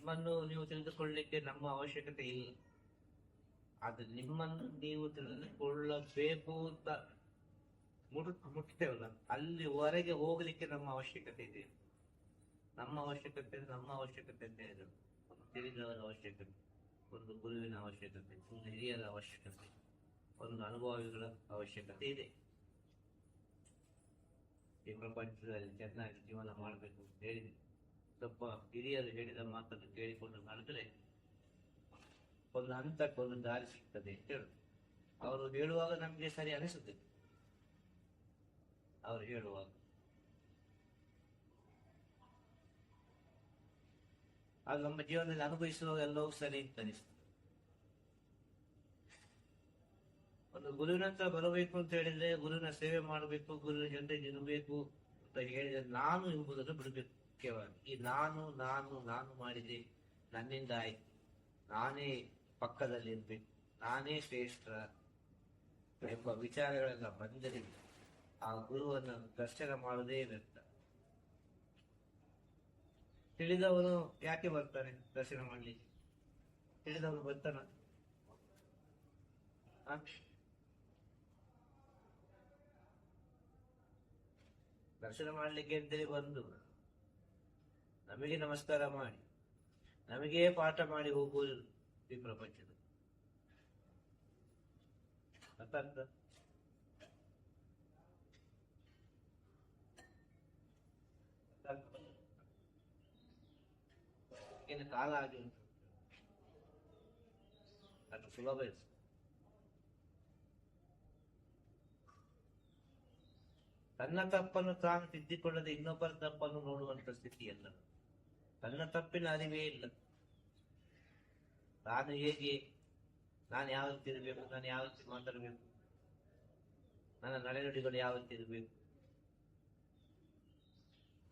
ನಿಮ್ಮನ್ನು ನೀವು ತಿಳಿದುಕೊಳ್ಳಲಿಕ್ಕೆ ನಮ್ಮ ಅವಶ್ಯಕತೆ ಇಲ್ಲ. ಅದು ನಿಮ್ಮನ್ನು ನೀವು ತಿಳಿದುಕೊಳ್ಳಬೇಕು ಅಂತ ಮುಟ್ ಮುಟ್ತೇವಲ್ಲ. ಅಲ್ಲಿವರೆಗೆ ಹೋಗ್ಲಿಕ್ಕೆ ನಮ್ಮ ಅವಶ್ಯಕತೆ ಇದೆ. ನಮ್ಮ ಅವಶ್ಯಕತೆ ನಮ್ಮ ಅವಶ್ಯಕತೆ ಅಂತ ಒಂದು ತಿಳಿದವರ ಅವಶ್ಯಕತೆ, ಒಂದು ಗುರುವಿನ ಅವಶ್ಯಕತೆ, ಒಂದು ಹಿರಿಯರ ಅವಶ್ಯಕತೆ, ಒಂದು ಅನುಭವಿಗಳ ಅವಶ್ಯಕತೆ ಇದೆ. ಈ ಪ್ರಪಂಚದಲ್ಲಿ ಚೆನ್ನಾಗಿ ಜೀವನ ಮಾಡಬೇಕು ಅಂತ ಹೇಳಿ ಸ್ವಲ್ಪ ಹಿರಿಯರು ಹೇಳಿದ ಮಾತನ್ನು ಕೇಳಿಕೊಂಡು ನಡೆದರೆ ಒಂದು ಹಂತಕ್ಕೆ ಒಂದು ದಾರಿ ಸಿಗ್ತದೆ ಹೇಳುದು. ಅವರು ಹೇಳುವಾಗ ನಮಗೆ ಸರಿ ಅನಿಸುತ್ತೆ. ಅವರು ಹೇಳುವಾಗ. ಅದು ನಮ್ಮ ಜೀವನದಲ್ಲಿ ಅನುಭವಿಸುವಾಗ ಎಲ್ಲವೂ ಸರಿ ಅಂತ ಅನಿಸ್ತದೆ ಒಂದು ಗುರುವಿನ ಹತ್ರ ಬರಬೇಕು ಅಂತ ಹೇಳಿದ್ರೆ ಗುರುವಿನ ಸೇವೆ ಮಾಡಬೇಕು, ಗುರುವಿನ ಜೊತೆ ಇರಬೇಕು ಅಂತ ಹೇಳಿದ್ರೆ ನಾನು ಎಂಬುದನ್ನು ಬಿಡಬೇಕು. ಮುಖ್ಯವಾಗಿ. ಈ ನಾನು ನಾನು ನಾನು ಮಾಡಿದೆ, ನನ್ನಿಂದ ಆಯ್ತು. ನಾನೇ ಪಕ್ಕದಲ್ಲಿ ಇರ್ಬೇಕು ನಾನೇ ಶ್ರೇಷ್ಠ ಎಂಬ ವಿಚಾರಗಳೆಲ್ಲ ಬಂದರಿಂದ ಆ ಗುರುವನ್ನು ದರ್ಶನ ಮಾಡುವುದೇ ವ್ಯರ್ಥ. ತಿಳಿದವನು ಯಾಕೆ ಬರ್ತಾನೆ ದರ್ಶನ ಮಾಡ್ಲಿಕ್ಕೆ? ತಿಳಿದವನು ಬರ್ತಾನ? ದರ್ಶನ ಮಾಡ್ಲಿಕ್ಕೆ ಅಂತೇಳಿ ಬಂದು ನಮಗೆ ನಮಸ್ಕಾರ ಮಾಡಿ. ನಮಗೇ ಪಾಠ ಮಾಡಿ ಹೋಗುವುದು ಈ ಪ್ರಪಂಚದ. ಅರ್ಥ ಆಗ್ತದೆ? ಏನು ಕಾಲ ಆಗಿ ಉಂಟು. ಅದು ಸುಲಭ ಇದೆ. ತನ್ನ ತಪ್ಪನ್ನು ತಾನು ತಿದ್ದಿಕೊಳ್ಳದೆ ಇನ್ನೊಬ್ಬರ ತಪ್ಪನ್ನು ನೋಡುವಂತ ಸ್ಥಿತಿ ಅಲ್ಲ ತನ್ನ ತಪ್ಪಿನ ಅರಿವೇ ಇಲ್ಲ. ನಾನು ಹೇಗೆ ನಾನು ಯಾವ ರೀತಿ ಇರಬೇಕು ನಾನು ಯಾವ ರೀತಿ ಮಾತಾಡಬೇಕು ನನ್ನ ನಡೆನುಡಿಗಳು ಯಾವ ರೀತಿ ಇರಬೇಕು?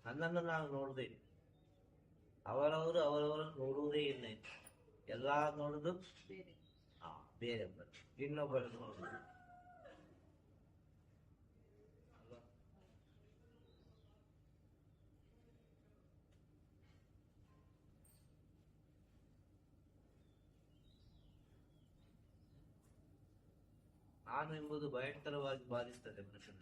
ನನ್ನನ್ನು ನಾನು ನೋಡಿದೆ ಅವರವರು ಅವರವರನ್ನು ನೋಡುವುದೇ ಇಲ್ಲ. ಎಲ್ಲ ನೋಡುದು ಆ, ಬೇರೆಯೊಬ್ಬರು ಇನ್ನೊಬ್ಬರು ನೋಡುದು ನಾನು ಎಂಬುದು ಭಯಂಕರವಾಗಿ ಬಾಧಿಸ್ತದೆ ಮನುಷ್ಯನ.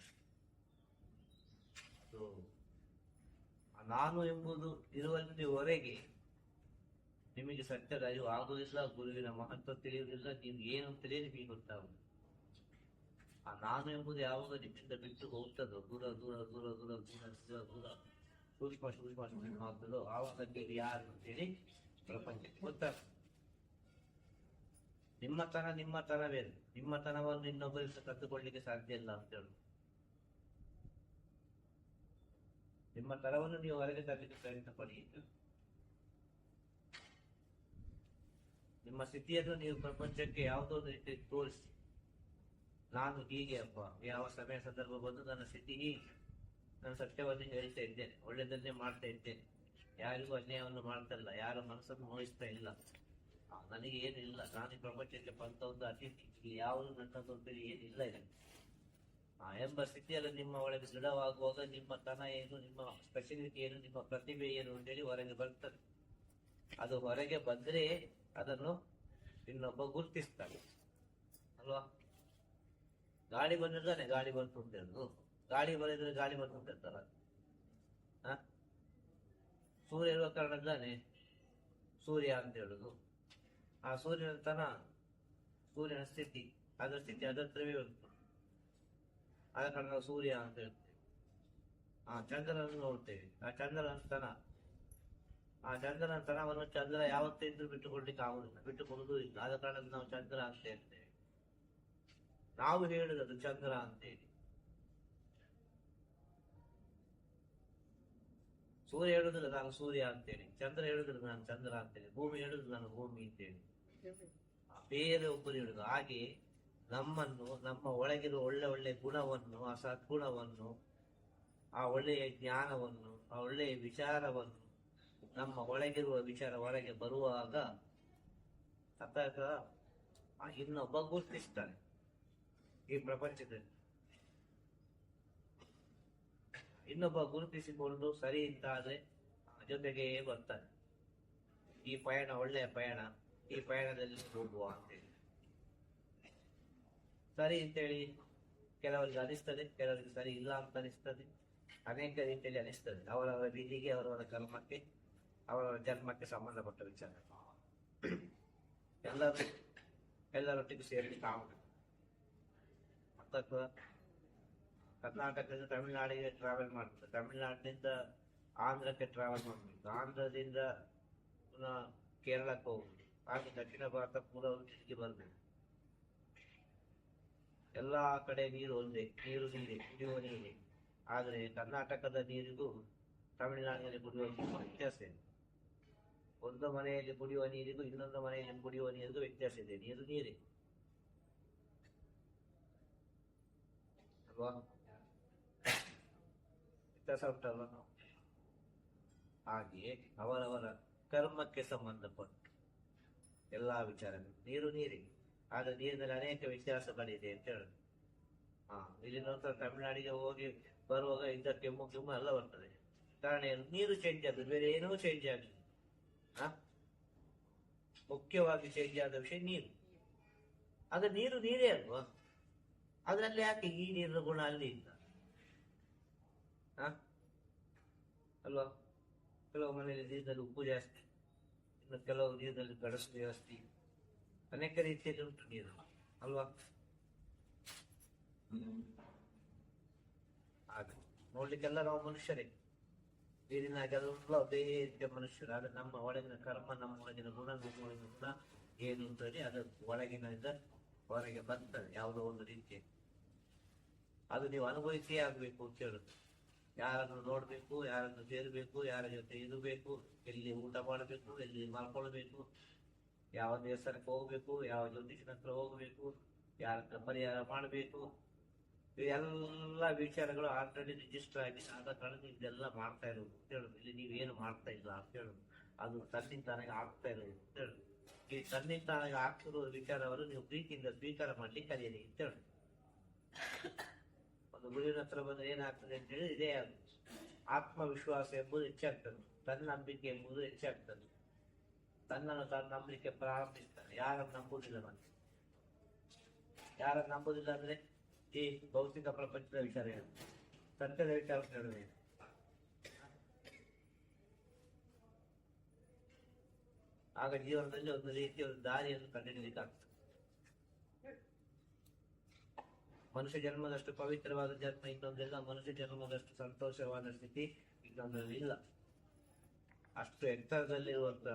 ನಾನು ಎಂಬುದು ಇರುವಲ್ಲಿವರೆಗೆ ನಿಮಗೆ ಸತ್ಯದ ಅರಿವು ಆಗುವುದಿಲ್ಲ ಗುರುವಿನ ಮಹತ್ವ ತಿಳಿಯುವುದಿಲ್ಲ, ನೀವು ಏನು ಅಂತಲೇ ನಿಮಗೆ ಗೊತ್ತಾ ಆ ನಾನು ಎಂಬುದು ಯಾವಾಗ ನಿಮ್ಮಿಂದ ಬಿಟ್ಟು ಹೋಗ್ತದೋ, ದೂರ ದೂರ ದೂರ ದೂರ ದೂರ ದೂರ ದೂರ, ಸೂಕ್ಷ್ಮ ಸೂಕ್ಷ್ಮ ಸೂಕ್ಷ್ಮ ಆಗ್ತದೋ, ಆವಾಗ ಯಾರು ಅಂತೇಳಿ ಪ್ರಪಂಚಕ್ಕೆ ಗೊತ್ತಾಗ್ತದೆ ನಿಮ್ಮತನ ನಿಮ್ಮ ತನವನ್ನು ಇನ್ನೊಬ್ಬರಿಂದ ಕದ್ದುಕೊಳ್ಳಿಕ್ಕೆ ಸಾಧ್ಯ ಇಲ್ಲ ಅಂತ ಹೇಳುದು ನಿಮ್ಮ ತನವನ್ನು ನೀವು ಹೊರಗೆ ತರಲಿಕ್ಕೆ ಪ್ರಯತ್ನ ಪಡಿ ನಿಮ್ಮ ಸ್ಥಿತಿಯನ್ನು ನೀವು ಪ್ರಪಂಚಕ್ಕೆ ಯಾವುದೋ ಒಂದು ರೀತಿಯಲ್ಲಿ ತೋರಿಸಿ. ನಾನು ಹೀಗೆ ಅಪ್ಪ, ಯಾವ ಸಮಯ ಸಂದರ್ಭ ಬಂದು ನನ್ನ ಸ್ಥಿತಿ ಹೀಗೆ. ನಾನು ಸತ್ಯವನ್ನು ಹೇಳ್ತಾ ಇದ್ದೇನೆ, ಒಳ್ಳೆಯದನ್ನೇ ಮಾಡ್ತಾ ಇದ್ದೇನೆ. ಯಾರಿಗೂ ಅನ್ಯಾಯವನ್ನು ಮಾಡ್ತಾ ಇಲ್ಲ, ಯಾರ ಮನಸ್ಸನ್ನು ನೋಯಿಸ್ತಾ ಇಲ್ಲ. ನನಗೆ ಏನಿಲ್ಲ. ನಾನು ಈ ಪ್ರಪಂಚಕ್ಕೆ ಬಂತ ಒಂದು ಅತಿಥಿ. ಇಲ್ಲಿ ಯಾವುದು ನನ್ನದು ಬೇರೆ ಏನಿಲ್ಲ ಇದೆ ಆ ಎಂಬ ಸ್ಥಿತಿಯಲ್ಲಿ ನಿಮ್ಮ ಒಳಗೆ ದೃಢವಾಗುವಾಗ ನಿಮ್ಮ ತನ ಏನು, ನಿಮ್ಮ ಸ್ಪೆಷಾಲಿಟಿ ಏನು, ನಿಮ್ಮ ಪ್ರತಿಭೆ ಏನು ಅಂತೇಳಿ ಹೊರಗೆ ಬರ್ತದೆ ಅದು ಹೊರಗೆ ಬಂದ್ರೆ ಅದನ್ನು ಇನ್ನೊಬ್ಬ ಗುರುತಿಸ್ತಾನೆ. ಅಲ್ವಾ? ಗಾಳಿ ಬಂದಿದ್ದಾನೆ ಗಾಳಿ ಬಂತು ಅಂತ ಗಾಳಿ ಬಂದಿದ್ರೆ ಗಾಳಿ ಬಂತು ಅಂತ ಹೇಳ್ತಾರ. ಸೂರ್ಯ ಇರುವ ಕಾರಣ ಸೂರ್ಯ ಅಂತ ಹೇಳುದು. ಆ ಸೂರ್ಯನ ತನ, ಸೂರ್ಯನ ಸ್ಥಿತಿ, ಅದರ ಸ್ಥಿತಿ ಅದತ್ರವೇ ಇರುತ್ತೆ. ಆದ ಕಾರಣ ನಾವು ಸೂರ್ಯ ಅಂತ ಹೇಳ್ತೇವೆ. ಆ ಚಂದ್ರನನ್ನು ನೋಡ್ತೇವೆ. ಆ ಚಂದ್ರನ ತನ, ಆ ಚಂದ್ರನ ತನವನ್ನು ಚಂದ್ರ ಯಾವತ್ತಿದ್ರೂ ಬಿಟ್ಟುಕೊಡ್ಲಿಕ್ಕೆ ಆಗುದಿಲ್ಲ ಬಿಟ್ಟುಕೊಡುದು ಇಲ್ಲ. ಆದ ಕಾರಣ ನಾವು ಚಂದ್ರ ಅಂತ ಹೇಳ್ತೇವೆ. ನಾವು ಹೇಳುದು ಚಂದ್ರ ಅಂತೇಳಿ. ಸೂರ್ಯ ಹೇಳುದಿಲ್ಲ, ನಾನು ಸೂರ್ಯ ಅಂತೇಳಿ. ಚಂದ್ರ ಹೇಳುದಿಲ್ಲ, ನಾನು ಚಂದ್ರ ಅಂತೇಳಿ. ಭೂಮಿ ಹೇಳುದಿಲ್ಲ, ನಾನು ಭೂಮಿ ಅಂತೇಳಿ. ಬೇರೆ ಒಬ್ಬರು ಹೇಳುದು ಹಾಗೆ ನಮ್ಮನ್ನು, ನಮ್ಮ ಒಳಗಿರುವ ಒಳ್ಳೆ ಒಳ್ಳೆ ಗುಣವನ್ನು ಆ ಸದ್ಗುಣವನ್ನು ಆ ಒಳ್ಳೆಯ ಜ್ಞಾನವನ್ನು, ಆ ಒಳ್ಳೆಯ ವಿಚಾರವನ್ನು, ನಮ್ಮ ಒಳಗಿರುವ ವಿಚಾರ ಹೊರಗೆ ಬರುವಾಗ ಆ ಇನ್ನೊಬ್ಬ ಗುರುತಿಸ್ತಾನೆ ಈ ಪ್ರಪಂಚದಲ್ಲಿ. ಇನ್ನೊಬ್ಬ ಗುರುತಿಸಿಕೊಂಡು ಸರಿ ಆ ಜೊತೆಗೆ ಬರ್ತಾನೆ. ಈ ಪಯಣ ಒಳ್ಳೆಯ ಪಯಣ. ಈ ಪಯಣದಲ್ಲಿ ಹೋಗುವ ಅಂತೇಳಿ ಸರಿ ಅಂತೇಳಿ ಕೆಲವರಿಗೆ ಅನಿಸ್ತದೆ ಕೆಲವರಿಗೆ ಸರಿ ಇಲ್ಲ ಅಂತ ಅನಿಸ್ತದೆ ಅನೇಕ ರೀತಿಯಲ್ಲಿ ಅನಿಸ್ತದೆ ಅವರವರ ವಿಧಿಗೆ ಅವರವರ ಕರ್ಮಕ್ಕೆ ಅವರವರ ಜನ್ಮಕ್ಕೆ ಸಂಬಂಧಪಟ್ಟ ವಿಚಾರ ಎಲ್ಲರೂ ಎಲ್ಲರೊಟ್ಟಿಗೆ ಸೇರಿ ಅಥವಾ ಕರ್ನಾಟಕದಿಂದ ತಮಿಳುನಾಡಿಗೆ ಟ್ರಾವೆಲ್ ಮಾಡ್ತಾರೆ ತಮಿಳುನಾಡಿನಿಂದ ಆಂಧ್ರಕ್ಕೆ ಟ್ರಾವೆಲ್ ಮಾಡಬೇಕು ಆಂಧ್ರದಿಂದ ಪುನಃ ಕೇರಳಕ್ಕೆ ಹೋಗುದು ಹಾಗೆ ದಕ್ಷಿಣ ಭಾರತ ಪೂರ್ವ ತಿರುಗಿ ಬರಬೇಕು ಎಲ್ಲಾ ಕಡೆ ನೀರು ಒಂದೇ, ನೀರು ನೀರೇ, ಕುಡಿಯುವ ನೀರೇ. ಆದರೆ ಕರ್ನಾಟಕದ ನೀರಿಗೂ ತಮಿಳುನಾಡಿನಲ್ಲಿ ಕುಡಿಯುವ ನೀರಿಗೂ ವ್ಯತ್ಯಾಸ ಇದೆ. ಒಂದು ಮನೆಯಲ್ಲಿ ಕುಡಿಯುವ ನೀರಿಗೂ ಇನ್ನೊಂದು ಮನೆಯಲ್ಲಿ ಕುಡಿಯುವ ನೀರಿಗೂ ವ್ಯತ್ಯಾಸ ಇದೆ. ನೀರು ನೀರೇ. ಅಲ್ವಾ? ವ್ಯತ್ಯಾಸ ಉಂಟಲ್ಲ ಹಾಗೆಯೇ ಅವರವರ ಕರ್ಮಕ್ಕೆ ಸಂಬಂಧಪಟ್ಟು. ಎಲ್ಲಾ ವಿಚಾರಗಳು. ನೀರು ನೀರೇ. ಆದ್ರೆ ನೀರಿನಲ್ಲಿ ಅನೇಕ ವ್ಯತ್ಯಾಸಗಳಿದೆ ಅಂತ ಹೇಳುದು. ಹಾ, ಇಲ್ಲಿ ನಂತರ ತಮಿಳುನಾಡಿಗೆ ಹೋಗಿ ಬರುವಾಗ ಇಂಥ ಕೆಮ್ಮು ಕೆಮ್ಮು ಎಲ್ಲ ಬರ್ತದೆ. ಕಾರಣ ನೀರು ಚೇಂಜ್ ಆಗುದು ಬೇರೆ ಏನೂ ಚೇಂಜ್ ಆಗಲಿಲ್ಲ ಹ? ಮುಖ್ಯವಾಗಿ ಚೇಂಜ್ ಆದ ವಿಷಯ ನೀರು. ಆದ್ರೆ ನೀರು ನೀರೇ ಅಲ್ವಾ? ಅದ್ರಲ್ಲಿ ಯಾಕೆ ಈ ನೀರಿನ ಗುಣ ಅಲ್ಲಿ ಇಲ್ಲ? ಅಲ್ವಾ? ಕೆಲವು ಮನೆಯಲ್ಲಿ ನೀರಿನಲ್ಲಿ ಉಪ್ಪು ಜಾಸ್ತಿ. ಇನ್ನು ಕೆಲವು ನೀರಿನಲ್ಲಿ ಗಡಸು ವ್ಯವಸ್ಥೆ ಅನೇಕ ರೀತಿಯಲ್ಲಿ ಉಂಟು ನೀರು, ಅಲ್ವಾ? ಆಗ ನೋಡ್ಲಿಕ್ಕೆಲ್ಲ ನಾವು ಮನುಷ್ಯರೇ. ನೀರಿನ ಕೆಲವೆಲ್ಲ ಅದೇ ರೀತಿಯ ಮನುಷ್ಯರು. ಆದ್ರೆ ನಮ್ಮ ಒಳಗಿನ ಕರ್ಮ, ನಮ್ಮ ಒಳಗಿನ ಗುಣ ನಮ್ಮ ಒಳಗಿನ ಗುಣ ಏನು ಅಂತೇಳಿ ಅದು ಒಳಗಿನಿಂದ ಹೊರಗೆ ಬರ್ತದೆ, ಯಾವುದೋ ಒಂದು ರೀತಿ ಅದು ನೀವು ಅನುಭವಿಸಿಯೇ ಆಗಬೇಕು ಅಂತ ಹೇಳುದು. ಯಾರನ್ನು ನೋಡ್ಬೇಕು, ಯಾರನ್ನು ಸೇರಬೇಕು, ಯಾರ ಜೊತೆ ಇರಬೇಕು, ಎಲ್ಲಿ ಊಟ ಮಾಡಬೇಕು, ಎಲ್ಲಿ ಮಲ್ಕೊಳ್ಬೇಕು ಯಾವ ದೇವಸ್ಥಾನಕ್ಕೆ ಹೋಗ್ಬೇಕು, ಯಾವ ಜ್ಯೋತಿಷನ ಹತ್ರ ಹೋಗ್ಬೇಕು, ಯಾರ ಪರಿಹಾರ ಮಾಡಬೇಕು. ಎಲ್ಲ ವಿಚಾರಗಳು ಆಲ್ರೆಡಿ ರಿಜಿಸ್ಟರ್ ಆಗಿ ಆದ ಕಾರಣ ಇದೆಲ್ಲ ಮಾಡ್ತಾ ಇರೋದು ಅಂತ ಹೇಳುದು. ಇಲ್ಲಿ ನೀವೇನು ಮಾಡ್ತಾ ಇಲ್ಲ ಅಂತ ಹೇಳುದು. ಅದು ತನ್ನಿಂದ ತಾನಾಗ ಆಗ್ತಾ ಇರೋದು ಅಂತ ಹೇಳುದು. ಈ ತನ್ನಿಂತಾನಾಗಿ ಆಗ್ತಿರೋ ವಿಚಾರವನ್ನು ನೀವು ಪ್ರೀತಿಯಿಂದ ಸ್ವೀಕಾರ ಮಾಡ್ಲಿಕ್ಕೆ ಕಲಿಯಲಿ ಅಂತ ಹೇಳುದು. ಗುರುವಿನ ಹತ್ರ ಬಂದ್ರೆ ಏನಾಗ್ತದೆ ಅಂತ ಹೇಳಿ ಇದೇ ಆಗುತ್ತೆ. ಆತ್ಮವಿಶ್ವಾಸ ಎಂಬುದು ಹೆಚ್ಚಾಗ್ತದೆ. ತನ್ನ ನಂಬಿಕೆ ಎಂಬುದು ಹೆಚ್ಚಾಗ್ತದೆ. ತನ್ನನ್ನು ತಾನು ನಂಬಲಿಕ್ಕೆ ಪ್ರಾರಂಭಿಸ್ತಾನೆ. ಯಾರನ್ನು ನಂಬುದಿಲ್ಲ ಮತ್ತೆ ಯಾರನ್ನು ನಂಬುದಿಲ್ಲ ಅಂದ್ರೆ ಈ ಭೌತಿಕ ಪ್ರಪಂಚದ ವಿಚಾರ ಏನು ಸತ್ಯದ ವಿಚಾರ ಏನು ಆಗ ಜೀವನದಲ್ಲಿ ಒಂದು ರೀತಿಯ ಒಂದು ದಾರಿಯನ್ನು ಕಂಡುಹಿಡಿಯಲಿಕ್ಕಾಗ್ತದೆ ಮನುಷ್ಯ ಜನ್ಮದಷ್ಟು ಪವಿತ್ರವಾದ ಜನ್ಮ, ಇನ್ನೊಂದಿಲ್ಲ ಮನುಷ್ಯ ಜನ್ಮದಷ್ಟು ಸಂತೋಷವಾದ ಸ್ಥಿತಿ ಇನ್ನೊಂದರಲ್ಲಿ ಅಷ್ಟು ಎತ್ತರದಲ್ಲಿರುವಂತ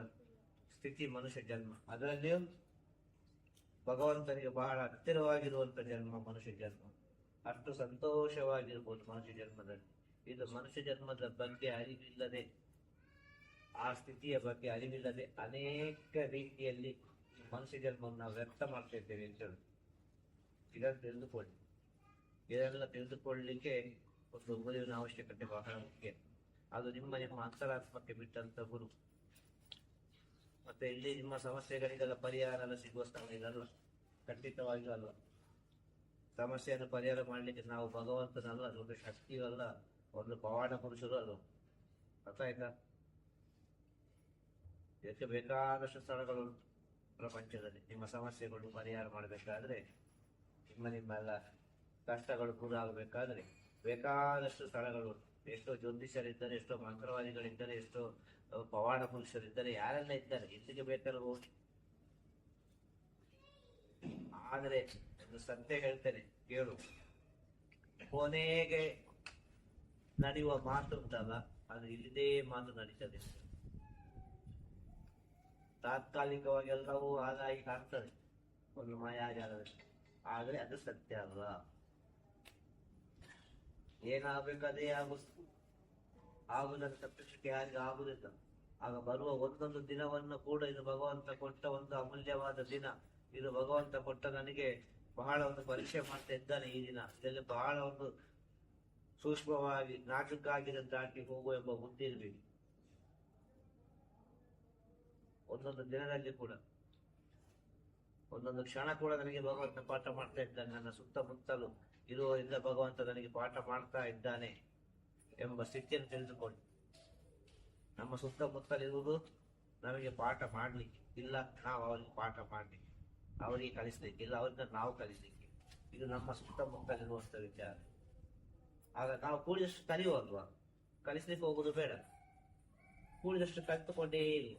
ಸ್ಥಿತಿ ಮನುಷ್ಯ ಜನ್ಮ. ಅದರಲ್ಲಿಯೂ ಭಗವಂತನಿಗೆ ಬಹಳ ಹತ್ತಿರವಾಗಿರುವಂತ ಜನ್ಮ ಮನುಷ್ಯ ಜನ್ಮ. ಅಷ್ಟು ಸಂತೋಷವಾಗಿರ್ಬೋದು ಮನುಷ್ಯ ಜನ್ಮದಲ್ಲಿ. ಇದು ಮನುಷ್ಯ ಜನ್ಮದ ಬಗ್ಗೆ ಅರಿವಿಲ್ಲದೆ, ಆ ಸ್ಥಿತಿಯ ಬಗ್ಗೆ ಅರಿವಿಲ್ಲದೆ ಅನೇಕ ರೀತಿಯಲ್ಲಿ ಮನುಷ್ಯ ಜನ್ಮವನ್ನು ನಾವು ವ್ಯಕ್ತ ಮಾಡ್ತಾ ಇದ್ದೇವೆ ಅಂತ ಹೇಳಿ. ಇದನ್ನು ತಿಳಿದುಕೊಳ್ಳಿ. ಇದೆಲ್ಲ ತಿಳಿದುಕೊಳ್ಳಲಿಕ್ಕೆ ಒಂದು ಗುರುವಿನ ಅವಶ್ಯಕತೆ ಬಹಳ ಮುಖ್ಯ. ಅದು ನಿಮ್ಮ ನಿಮ್ಮ ಅಂತರಾತ್ಮಕ್ಕೆ ಬಿಟ್ಟಂತ ಗುರು. ಮತ್ತೆ ಇಲ್ಲಿ ನಿಮ್ಮ ಸಮಸ್ಯೆಗಳಿಗೆಲ್ಲ ಪರಿಹಾರ ಎಲ್ಲ ಸಿಗುವ ಸ್ಥಳ ಇದಲ್ಲ? ಖಂಡಿತವಾಗಿಯೂ ಅಲ್ಲ. ಸಮಸ್ಯೆಯನ್ನು ಪರಿಹಾರ ಮಾಡಲಿಕ್ಕೆ ನಾವು ಭಗವಂತನಲ್ಲ ದೊಡ್ಡ ಶಕ್ತಿಯೂ ಅಲ್ಲ ಒಂದು ಪವಾಡ ಪುರುಷರು ಅಲ್ಲ. ಅರ್ಥ ಆಯ್ತಾ? ಇದಕ್ಕೆ ಬೇಕಾದಷ್ಟು ಸ್ಥಳಗಳು ಪ್ರಪಂಚದಲ್ಲಿ. ನಿಮ್ಮ ಸಮಸ್ಯೆಗಳು ಪರಿಹಾರ ಮಾಡಬೇಕಾದ್ರೆ ನಿಮ್ಮ ನಿಮ್ಮೆಲ್ಲ ಕಷ್ಟಗಳು ಕೂಡ ಆಗಬೇಕಾದ್ರೆ ಬೇಕಾದಷ್ಟು ಸ್ಥಳಗಳು. ಎಷ್ಟೋ ಜ್ಯೋತಿಷರಿದ್ದಾರೆ ಎಷ್ಟೋ ಮಂತ್ರವಾದಿಗಳಿದ್ದಾರೆ, ಎಷ್ಟೋ ಪವಾಡ ಪುರುಷರಿದ್ದಾರೆ, ಯಾರೆಲ್ಲ ಇದ್ದಾರೆ ಎಲ್ಲಿಗೆ ಬೇಕಲ್ಲ ಹೋಗಿ. ಆದರೆ ಒಂದು ಸತ್ಯ ಹೇಳ್ತೇನೆ, ಕೇಳು. ಕೊನೆಗೆ ನಡೆಯುವ ಮಾತು ಉಂಟಲ್ಲ, ಅದು ಇಲ್ಲದೇ ಮಾತು ನಡೀತದೆ. ತಾತ್ಕಾಲಿಕವಾಗಿ ಎಲ್ಲವೂ ಹಾಗಾಗಿ ಕಾಣ್ತದೆ. ಒಂದು ಮಾಯಾಜಾಲದಲ್ಲಿ. ಆದರೆ ಅದು ಸತ್ಯ ಅಲ್ಲ. ಏನಾಗಬೇಕು ಅದೇ ಆಗುತ್ತೆ ಆಗುವುದನ್ನು ತಪ್ಪಿಸಲಿಕ್ಕೆ ಯಾರಿಗೂ ಆಗುದಿಲ್ಲ. ಆಗ ಬರುವ ಒಂದೊಂದು ದಿನವನ್ನು ಕೂಡ ಇದು ಭಗವಂತ ಕೊಟ್ಟ ಒಂದು ಅಮೂಲ್ಯವಾದ ದಿನ. ಇದು ಭಗವಂತ ಕೊಟ್ಟ ನನಗೆ ಬಹಳ ಒಂದು ಪರೀಕ್ಷೆ ಮಾಡ್ತಾ ಇದ್ದಾನೆ ಈ ದಿನ. ಇದರಲ್ಲಿ ಬಹಳ ಒಂದು ಸೂಕ್ಷ್ಮವಾಗಿ ನಾಟಕಾಗಿರೋ ದಾಟಿ ಹೋಗು ಎಂಬ ಬುದ್ಧಿ ಇರಬೇಕು. ಒಂದೊಂದು ದಿನದಲ್ಲಿ ಕೂಡ. ಒಂದೊಂದು ಕ್ಷಣ ಕೂಡ ನನಗೆ ಭಗವಂತ ಪಾಠ ಮಾಡ್ತಾ ಇದ್ದಾನೆ. ನನ್ನ ಸುತ್ತಮುತ್ತಲು ಇರುವುದರಿಂದ ಭಗವಂತ ನನಗೆ ಪಾಠ ಮಾಡ್ತಾ ಇದ್ದಾನೆ ಎಂಬ ಸ್ಥಿತಿಯನ್ನು ತಿಳಿದುಕೊಳ್ಳಿ ನಮ್ಮ ಸುತ್ತಮುತ್ತಲಿರುವುದು ನಮಗೆ ಪಾಠ ಮಾಡಲಿಕ್ಕೆ. ಇಲ್ಲ, ನಾವು ಅವರಿಗೆ ಪಾಠ ಮಾಡಲಿಕ್ಕೆ. ಅವರಿಗೆ ಕಲಿಸ್ಲಿಕ್ಕೆ ಇಲ್ಲ ಅವರಿಂದ ನಾವು ಕಲಿಸಲಿಕ್ಕೆ. ಇದು ನಮ್ಮ ಸುತ್ತಮುತ್ತಲಿರುವಂಥ ವಿಚಾರ. ಆಗ ನಾವು ಕೂಡಿದಷ್ಟು ಕಲಿಯುವಲ್ವ? ಕಲಿಸ್ಲಿಕ್ಕೆ ಹೋಗುದು ಬೇಡ. ಕೂಡಿದಷ್ಟು ಕಲಿತುಕೊಂಡೇ ಇಲ್ಲ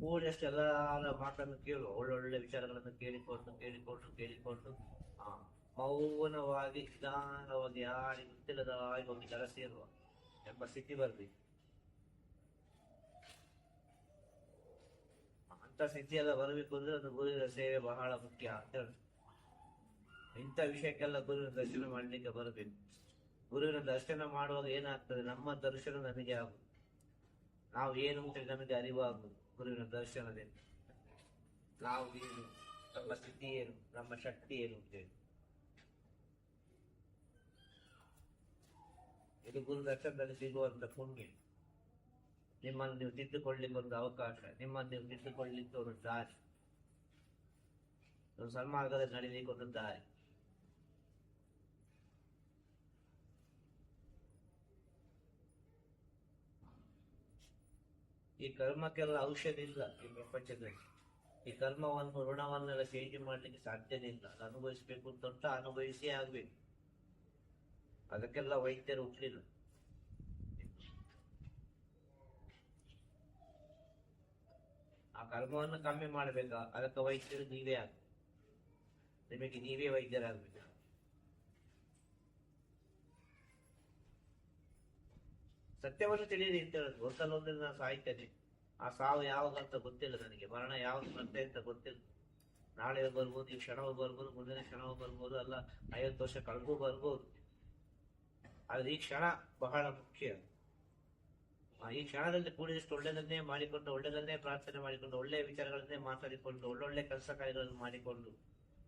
ಕೂಡಿದಷ್ಟು ಎಲ್ಲರ ಮಾತನ್ನು ಕೇಳುವ, ಒಳ್ಳೊಳ್ಳೆ ವಿಚಾರಗಳನ್ನು ಕೇಳಿಕೊಂಡು ಕೇಳಿಕೊಂಡು ಕೇಳಿಕೊಂಡು ಮೌನವಾಗಿ ನಿಧಾನವಾಗಿ ಯಾರಿಗೆ ಗೊತ್ತಿಲ್ಲದ ಹಾಗೆ ಒಂದು ಜಲ ಸೇರುವ ಎಂಬ ಸ್ಥಿತಿ ಬರಬೇಕು ಅಂತ ಸ್ಥಿತಿಯೆಲ್ಲ ಬರಬೇಕು ಅಂದ್ರೆ ಅದು ಗುರುವಿನ ಸೇವೆ ಬಹಳ ಮುಖ್ಯ ಅಂತ ಇಂಥ ವಿಷಯಕ್ಕೆಲ್ಲ ಗುರುವಿನ ದರ್ಶನ ಮಾಡಲಿಕ್ಕೆ ಬರಬೇಕು. ಗುರುವಿನ ದರ್ಶನ ಮಾಡುವಾಗ ಏನಾಗ್ತದೆ? ನಮ್ಮ ದರ್ಶನ ನಮಗೆ ಆಗುದು ನಾವು ಏನು ಅಂತೇಳಿ ನಮಗೆ ಅರಿವಾಗುದು ಗುರುವಿನ ದರ್ಶನದಿಂದ ನಾವು ಏನು? ನಮ್ಮ ಸ್ಥಿತಿ ಏನು? ನಮ್ಮ ಶಕ್ತಿ ಏನು ಅಂತೇಳಿ ಇದು ಗುರು ದರ್ಶನದಲ್ಲಿ ಸಿಗುವಂತ ಪುಣ್ಯ. ನಿಮ್ಮನ್ನು ನೀವು ತಿದ್ದುಕೊಳ್ಳಿಕ್ಕೆ ಒಂದು ಅವಕಾಶ, ನಿಮ್ಮನ್ನು ನೀವು ತಿದ್ದುಕೊಳ್ಳಿಕ್ಕೆ ಒಂದು ದಾರಿ. ಸನ್ಮಾರ್ಗದಲ್ಲಿ ನಡೀಲಿಕ್ಕೆ ಒಂದು ದಾರಿ. ಈ ಕರ್ಮಕ್ಕೆಲ್ಲ ಔಷಧ ಇಲ್ಲ ಈ ಪ್ರಪಂಚದಲ್ಲಿ. ಈ ಕರ್ಮವನ್ನು, ಋಣವನ್ನೆಲ್ಲ ಚೇಂಜ್ ಮಾಡ್ಲಿಕ್ಕೆ ಸಾಧ್ಯನೇ ಇಲ್ಲ. ಅನುಭವಿಸ್ಬೇಕು ಅಂತ ಅನುಭವಿಸಿಯೇ ಅನುಭವಿಸಿ ಆಗ್ಬೇಕು. ಅದಕ್ಕೆಲ್ಲ ವೈದ್ಯರು ಹುಟ್ಟಲಿಲ್ಲ ಆ ಕರ್ಮವನ್ನು ಕಮ್ಮಿ ಮಾಡಬೇಕು, ಅದಕ್ಕೆ ವೈದ್ಯರು ನೀವೇ ಆಗ ನಿಮಗೆ ನೀವೇ ವೈದ್ಯರಾಗಬೇಕು. ಸತ್ಯವನ್ನು ಅಂತ ಹೇಳುದು ಒಂದಲ್ಲೊಂದು ನಾನು ಸಾಯ್ತೇನೆ ಆ ಸಾವು ಯಾವಾಗ ಅಂತ ಗೊತ್ತಿಲ್ಲ ನನಗೆ, ಮರಣ ಯಾವಾಗ ಬರ್ತದೆ ಅಂತ ಗೊತ್ತಿಲ್ಲ. ನಾಳೆ ಬರ್ಬೋದು, ಈ ಕ್ಷಣವೂ ಬರ್ಬೋದು, ಮುಂದಿನ ಕ್ಷಣವೂ ಬರ್ಬೋದು, ಅಲ್ಲ, ಐವತ್ತು ವರ್ಷ ಕಳೆದು ಬರ್ಬೋದು. ಆದ್ರೆ ಈ ಕ್ಷಣ ಬಹಳ ಮುಖ್ಯ. ಈ ಕ್ಷಣದಲ್ಲಿ ಕೂಡಿದಷ್ಟು ಒಳ್ಳೆಯದನ್ನೇ ಮಾಡಿಕೊಂಡು ಒಳ್ಳೆಯದನ್ನೇ ಪ್ರಾರ್ಥನೆ ಮಾಡಿಕೊಂಡು ಒಳ್ಳೆಯ ವಿಚಾರಗಳನ್ನೇ ಮಾತಾಡಿಕೊಂಡು, ಒಳ್ಳೊಳ್ಳೆ ಕೆಲಸ ಕಾರ್ಯಗಳನ್ನು ಮಾಡಿಕೊಂಡು,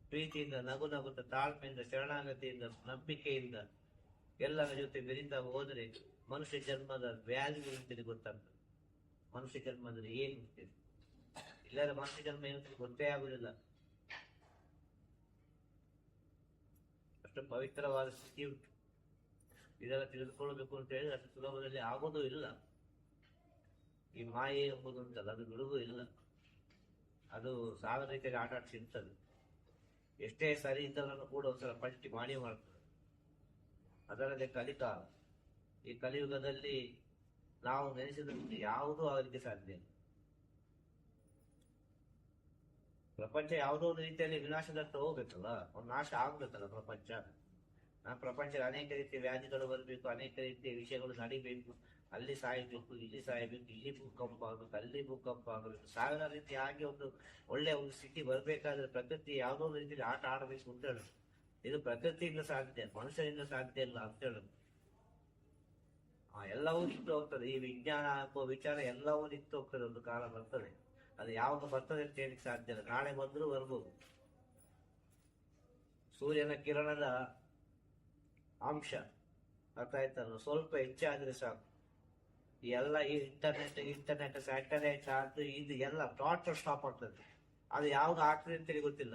ಪ್ರೀತಿಯಿಂದ ನಗು ನಗುತ್ತ, ತಾಳ್ಮೆಯಿಂದ, ಶರಣಾಗತಿಯಿಂದ, ನಂಬಿಕೆಯಿಂದ ಎಲ್ಲರ ಜೊತೆ ಬೆರಿಂದ ಹೋದರೆ ಮನುಷ್ಯ ಜನ್ಮದ ವ್ಯಾಲ್ಯೂ ಅಂತೇಳಿ ಗೊತ್ತಾಗ್ತದೆ ಮನುಷ್ಯ ಜನ್ಮದಲ್ಲಿ ಏನು ಅಂತೇಳಿ ಇಲ್ಲದ ಮನುಷ್ಯ ಜನ್ಮ ಏನು ಗೊತ್ತೇ ಆಗುದಿಲ್ಲ. ಅಷ್ಟು ಪವಿತ್ರವಾದ ಸ್ಥಿತಿ ಉಂಟು. ಇದೆಲ್ಲ ತಿಳಿದುಕೊಳ್ಳಬೇಕು ಅಂತ ಹೇಳಿದ್ರೆ ಅಷ್ಟು ಸುಲಭದಲ್ಲಿ ಆಗೋದು ಇಲ್ಲ. ಈ ಮಾಯೆ ಎಂಬುದು ಉಂಟಲ್ಲ ಅದು ಬಿಡುವುದು ಇಲ್ಲ. ಅದು ಸಾವಿರ ರೀತಿಯಲ್ಲಿ ಆಟ ಆಡಿ ಎಷ್ಟೇ ಸರಿ ಇದ್ದವರನ್ನು ಕೂಡ ಒಂದ್ಸಲ ಪಟ್ಟಿ ಮಾಡಿ ಮಾಡ್ತದೆ. ಅದರಲ್ಲೇ ಕಲಿಕಾಲ ಈ ಕಲಿಯುಗದಲ್ಲಿ ನಾವು ನೆನೆಸಿದಂತೆ ಯಾವುದೂ ಆಗಲಿಕ್ಕೆ ಸಾಧ್ಯ ಇಲ್ಲ. ಪ್ರಪಂಚ ಯಾವುದೋ ಒಂದು ರೀತಿಯಲ್ಲಿ ವಿನಾಶದತ್ತ ಹೋಗ್ಬೇಕಲ್ಲ? ಒಂದು ನಾಶ ಆಗ್ಬೇಕಲ್ಲ ಪ್ರಪಂಚ? ಆ ಪ್ರಪಂಚದ ಅನೇಕ ರೀತಿಯ ವ್ಯಾಧಿಗಳು ಬರಬೇಕು, ಅನೇಕ ರೀತಿಯ ವಿಷಯಗಳು ನಡಿಬೇಕು. ಅಲ್ಲಿ ಸಾಯಬೇಕು, ಇಲ್ಲಿ ಸಾಯಬೇಕು, ಇಲ್ಲಿ ಭೂಕಂಪ ಆಗಬೇಕು, ಅಲ್ಲಿ ಭೂಕಂಪ ಆಗಬೇಕು. ಸಾವಿರ ರೀತಿ ಹಾಗೆ ಒಂದು ಒಳ್ಳೆ ಒಂದು ಸ್ಥಿತಿ ಬರಬೇಕಾದ್ರೆ ಪ್ರಕೃತಿ ಯಾವುದೋ ರೀತಿಯಲ್ಲಿ ಆಟ ಆಡಬೇಕು ಅಂತ ಹೇಳುದು. ಇದು ಪ್ರಕೃತಿಯಿಂದ ಸಾಧ್ಯ ಮನುಷ್ಯರಿಂದ ಸಾಧ್ಯ ಇಲ್ಲ ಅಂತ ಹೇಳುದು. ಎಲ್ಲವೂ ನಿಂತು ಹೋಗ್ತದೆ. ಈ ವಿಜ್ಞಾನ ವಿಚಾರ ಎಲ್ಲವೂ ನಿಂತು ಹೋಗ್ತದೆ ಒಂದು ಕಾಲ ಬರ್ತದೆ. ಅದು ಯಾವಾಗ ಬರ್ತದೆ ಅಂತ ಹೇಳಿಕ್ ಸಾಧ್ಯ ಇಲ್ಲ ನಾಳೆ ಬಂದರೂ ಬರ್ಬೋದು. ಸೂರ್ಯನ ಕಿರಣದ ಅಂಶ. ಅರ್ಥ ಆಯ್ತಲ್ಲ ಸ್ವಲ್ಪ ಹೆಚ್ಚಾದ್ರೆ ಸಾಕು. ಎಲ್ಲ ಈ ಇಂಟರ್ನೆಟ್ ಇಂಟರ್ನೆಟ್ ಸ್ಯಾಟಲೈಟ್ ಅದು ಇದು ಎಲ್ಲ ಟೋಟಲ್ ಸ್ಟಾಪ್ ಆಗ್ತದೆ. ಅದು ಯಾವಾಗ ಆಗ್ತದೆ ಅಂತೇಳಿ ಗೊತ್ತಿಲ್ಲ.